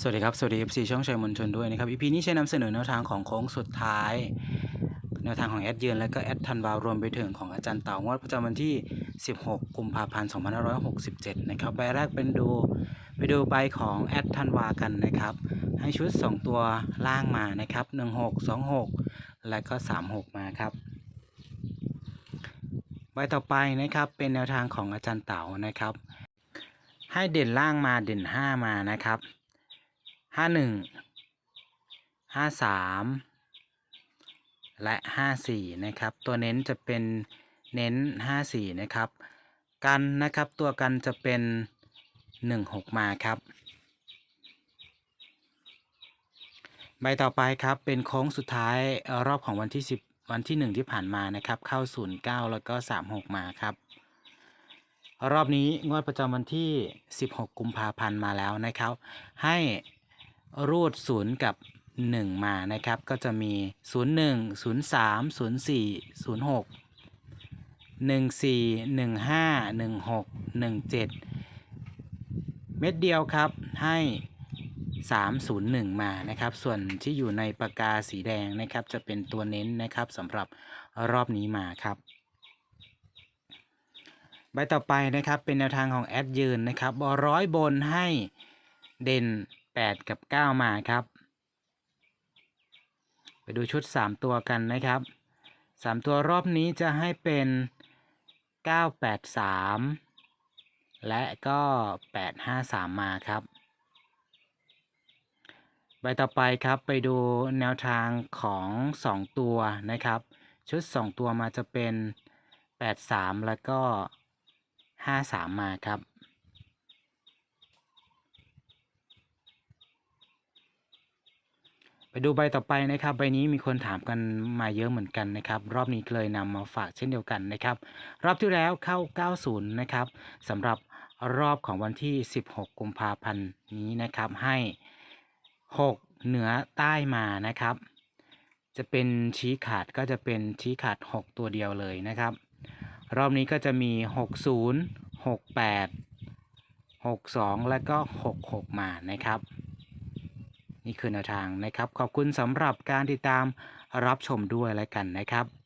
สวัสดีครับ สวัสดี FC ช่องชัยมนชนด้วยนะครับ EP นี้ใช้นำเสนอแนวทางของโค้งสุดท้าย แนวทางของแอดเยือนและก็แอดทันวารวมไปถึงของอาจารย์เต่างวดประจำวันที่ 16 กุมภาพันธ์ 2567 นะครับใบแรกเป็นดูไปดูใบของแอดทันวากันนะครับ ให้ชุด 2 ตัวล่างมานะครับ 16 26 และก็ 36 มาครับใบต่อไปนะครับเป็นแนวทางของอาจารย์เต๋านะครับ ให้เด่นล่างมาเด่น 5 มานะครับ ห้าหนึ่งห้าสามและห้าสี่นะครับ ตัวเน้นจะเป็นเน้นห้าสี่นะครับ กันนะครับตัวกันจะเป็นหนึ่งหกมาครับ ใบต่อไปครับเป็นโค้งสุดท้ายรอบของวันที่10วันที่1ที่ผ่านมานะครับ เข้า09แล้วก็36มาครับรอบนี้งวดประจำวันที่ 16 กุมภาพันธ์มาแล้วนะครับ ให้ รูด0กับ 1 มานะครับ ก็จะมี 01 03 04 06 14 15 16 17 เม็ดเดียวครับให้ 301 มานะครับ ส่วนที่อยู่ในปากกาสีแดงนะครับ จะเป็นตัวเน้นนะครับสำหรับรอบนี้มาครับ ใบต่อไปนะครับเป็นแนวทางของแอดยืนนะครับบอร้อยบนให้เด่น 8 กับ 9 มาครับ ไปดูชุด 3 ตัวกันนะครับ 3 ตัวรอบนี้จะให้เป็น 983 และก็ 853 มาครับ ใบต่อไปครับไปดูแนวทางของ 2 ตัวนะครับ ชุด 2 ตัวมาจะเป็น 83 แล้วก็ 53 มาครับ ไปดูใบต่อไปนะครับ ใบนี้มีคนถามกันมาเยอะเหมือนกันนะครับ รอบนี้เลยนำมาฝากเช่นเดียวกันนะครับ รอบที่แล้วเข้า 90 นะครับสำหรับรอบของวันที่ 16 กุมภาพันธ์นี้นะครับให้ 6 เหนือใต้มานะครับ จะเป็นชี้ขาดก็จะเป็นชี้ขาด 6 ตัวเดียวเลยนะครับ รอบนี้ก็จะมี 60 68 62 และก็ 66 มานะครับ นี่คือแนวทางนะครับ ขอบคุณสำหรับการติดตามรับชมด้วยแล้วกันนะครับ